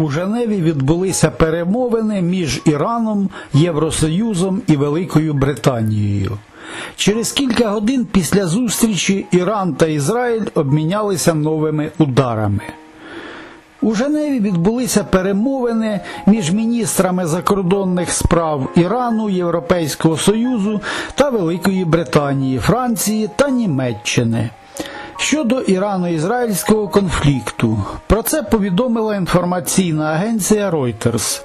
У Женеві відбулися перемовини між Іраном, Євросоюзом і Великою Британією. Через кілька годин після зустрічі Іран та Ізраїль обмінялися новими ударами. У Женеві відбулися перемовини між міністрами закордонних справ Ірану, Європейського Союзу та Великої Британії, Франції та Німеччини. Щодо ірано-ізраїльського конфлікту, про це повідомила інформаційна агенція Reuters.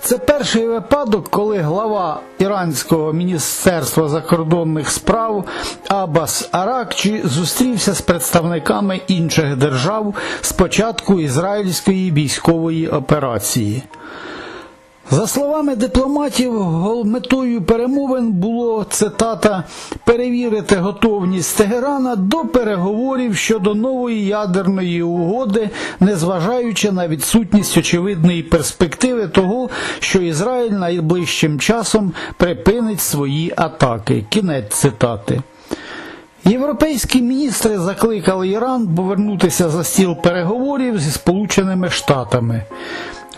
Це перший випадок, коли глава Іранського міністерства закордонних справ Аббас Аракчі зустрівся з представниками інших держав з початку ізраїльської військової операції. За словами дипломатів, метою перемовин було цитата перевірити готовність Тегерана до переговорів щодо нової ядерної угоди, незважаючи на відсутність очевидної перспективи того, що Ізраїль найближчим часом припинить свої атаки. Кінець цитати. Європейські міністри закликали Іран повернутися за стіл переговорів зі Сполученими Штатами.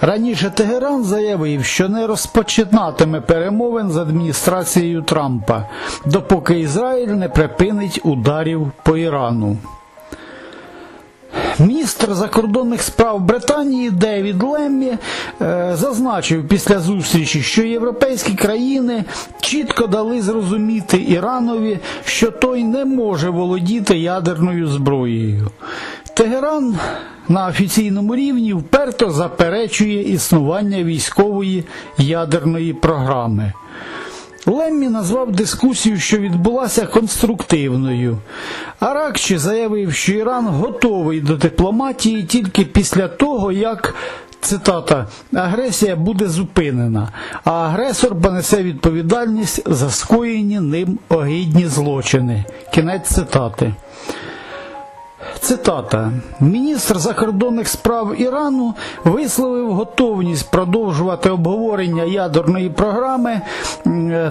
Раніше Тегеран заявив, що не розпочинатиме перемовин з адміністрацією Трампа, допоки Ізраїль не припинить ударів по Ірану. Міністр закордонних справ Британії Девід Леммі е, зазначив після зустрічі, що європейські країни чітко дали зрозуміти Іранові, що той не може володіти ядерною зброєю. Тегеран на офіційному рівні вперто заперечує існування військової ядерної програми. Леммі назвав дискусію, що відбулася конструктивною. Аракчі заявив, що Іран готовий до дипломатії тільки після того, як. Цитата агресія буде зупинена, а агресор понесе відповідальність за скоєні ним огидні злочини. Кінець цитати. Цитата: Міністр закордонних справ Ірану висловив готовність продовжувати обговорення ядерної програми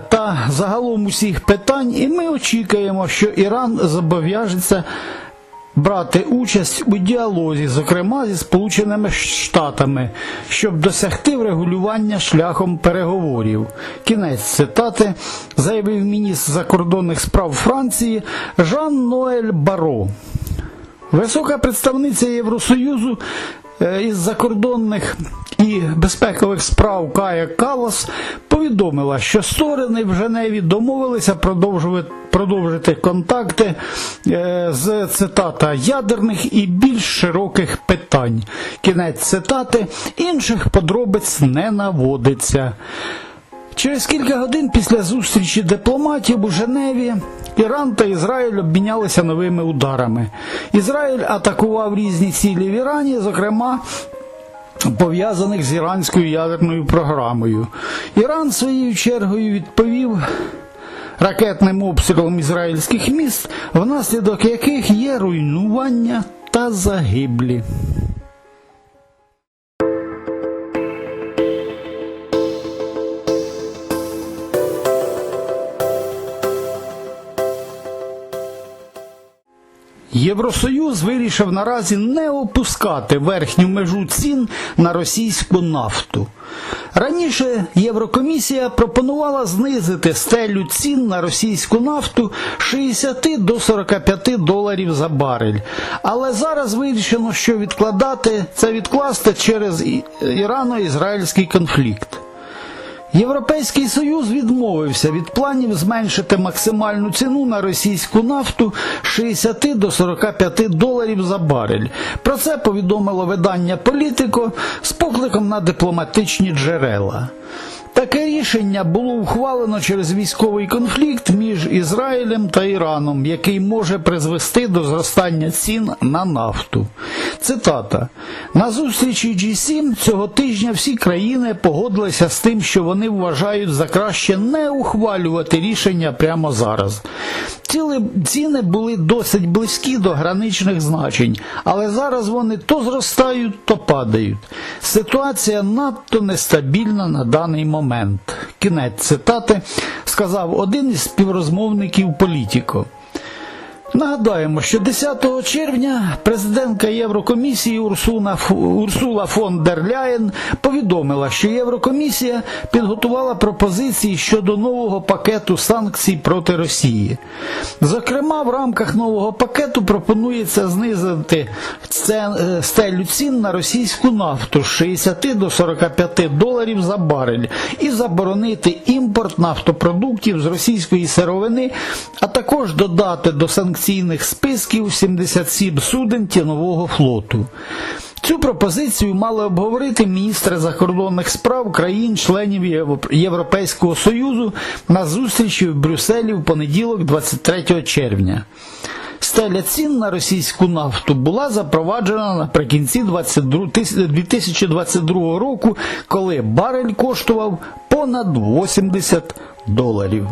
та загалом усіх питань, і ми очікуємо, що Іран зобов'яжеться брати участь у діалозі, зокрема зі Сполученими Штатами, щоб досягти врегулювання шляхом переговорів. Кінець цитати заявив міністр закордонних справ Франції Жан Ноель Баро. Висока представниця Євросоюзу е, із закордонних і безпекових справ Кая Калас повідомила, що сторони в Женеві домовилися. Продовжити контакти е, з цитата ядерних і більш широких питань. Кінець цитати інших подробиць не наводиться. Через кілька годин після зустрічі дипломатів у Женеві Іран та Ізраїль обмінялися новими ударами. Ізраїль атакував різні цілі в Ірані, зокрема. Пов'язаних з іранською ядерною програмою. Іран своєю чергою відповів ракетним обстрілом ізраїльських міст, внаслідок яких є руйнування та загиблі. Євросоюз вирішив наразі не опускати верхню межу цін на російську нафту. Раніше Єврокомісія пропонувала знизити стелю цін на російську нафту з 60 до 45 доларів за барель. Але зараз вирішено, що відкладати це відкласти через ірано-ізраїльський конфлікт. Європейський Союз відмовився від планів зменшити максимальну ціну на російську нафту з 60 до 45 доларів за барель. Про це повідомило видання Політико з покликом на дипломатичні джерела. Таке рішення було ухвалено через військовий конфлікт між Ізраїлем та Іраном, який може призвести до зростання цін на нафту. Цитата: на зустрічі G7 цього тижня всі країни погодилися з тим, що вони вважають за краще не ухвалювати рішення прямо зараз. Ціни були досить близькі до граничних значень, але зараз вони то зростають, то падають. Ситуація надто нестабільна на даний момент. Кінець цитати сказав один із співрозмовників Політіко. Нагадаємо, що 10 червня президентка Єврокомісії Урсуна, Урсула фон дер Ляєн повідомила, що Єврокомісія підготувала пропозиції щодо нового пакету санкцій проти Росії. Зокрема, в рамках нового пакету пропонується знизити е, стелю цін на російську нафту з 60 до 45 доларів за барель і заборонити імпорт нафтопродуктів з російської сировини, а також додати до санкційних списків 77 суден тінового флоту. Цю пропозицію мали обговорити міністри закордонних справ країн-членів Європейського Союзу на зустрічі в Брюсселі в понеділок, 23 червня. Стеля цін на російську нафту була запроваджена наприкінці 2022 року, коли барель коштував понад 80 доларів.